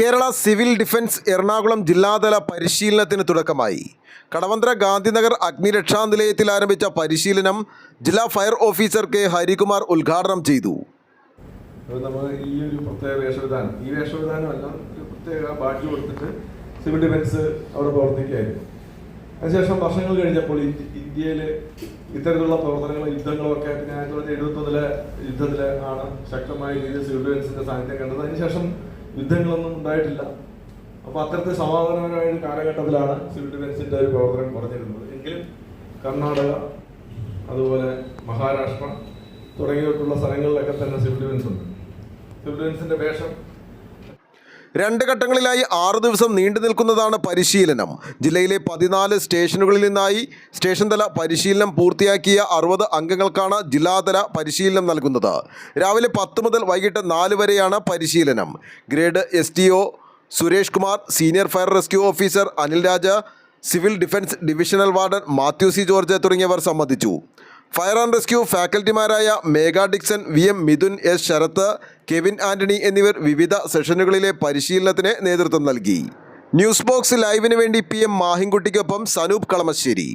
Kerala civil defence Ernakulam ജില്ലാതല പരിശീലനത്തിന് തുടക്കമായി. കടവന്ത്ര ഗാന്ധിനഗർ അഗ്നിരക്ഷാ നിലയത്തിൽ ആരംഭിച്ച പരിശീലനം ജില്ലാ ഫയർ ഓഫീസർ കെ ഹരികുമാർ ഉദ്ഘാടനം ചെയ്തു. ഈ ഒരു ഒരു സിവിൽ ഡിഫൻസ് അവിടെ പ്രവർത്തിക്കുകയായിരുന്നു. അതിനുശേഷം വർഷങ്ങൾ കഴിഞ്ഞപ്പോൾ ഇന്ത്യ- ഇന്ത്യയിൽ ഇത്തരത്തിലുള്ള പ്രവർത്തനങ്ങളും യുദ്ധങ്ങളൊക്കെ പിന്നെ ആയിരത്തി തൊള്ളായിരത്തി എഴുപത്തൊന്നിലെ യുദ്ധത്തിൽ ആണ് ശക്തമായ രീതിയിൽ സിവിൽ ഡിഫൻസിന്റെ സാന്നിധ്യം കണ്ടത്. അതിനുശേഷം യുദ്ധങ്ങളൊന്നും ഉണ്ടായിട്ടില്ല. അപ്പോൾ അത്തരത്തിൽ സമാധാനപരമായ ഒരു കാലഘട്ടത്തിലാണ് സിവിൽ ഡിഫൻസിന്റെ ഒരു പ്രവർത്തനം കുറഞ്ഞിരുന്നത് എങ്കിലും കർണാടക അതുപോലെ മഹാരാഷ്ട്ര തുടങ്ങിയിട്ടുള്ള സ്ഥലങ്ങളിലൊക്കെ തന്നെ സിവിൽ ഡിഫൻസ് ഉണ്ട്. സിവിൽ ഡിഫൻസിന്റെ വേഷം രണ്ട് ഘട്ടങ്ങളിലായി ആറ് ദിവസം നീണ്ടു നിൽക്കുന്നതാണ് പരിശീലനം. ജില്ലയിലെ പതിനാല് സ്റ്റേഷനുകളിൽ നിന്നായി സ്റ്റേഷൻ തല പരിശീലനം പൂർത്തിയാക്കിയ അറുപത് അംഗങ്ങൾക്കാണ് ജില്ലാതല പരിശീലനം നൽകുന്നത്. രാവിലെ പത്ത് മുതൽ വൈകിട്ട് നാല് വരെയാണ് പരിശീലനം. Grade S T O Suresh Kumar senior fire rescue officer Anil Raja civil defence divisional warden Mathew C George തുടങ്ങിയവർ സംബന്ധിച്ചു. Fire and rescue ഫാക്കൽറ്റിമാരായ Megha Dixon V M Mithun S Sarath Kevin Antony എന്നിവർ വിവിധ സെഷനുകളിലെ പരിശീലനത്തിന് നേതൃത്വം നൽകി. News box ലൈവിന് വേണ്ടി P M മാഹിൻകുട്ടിക്കൊപ്പം സനൂപ് കളമശ്ശേരി.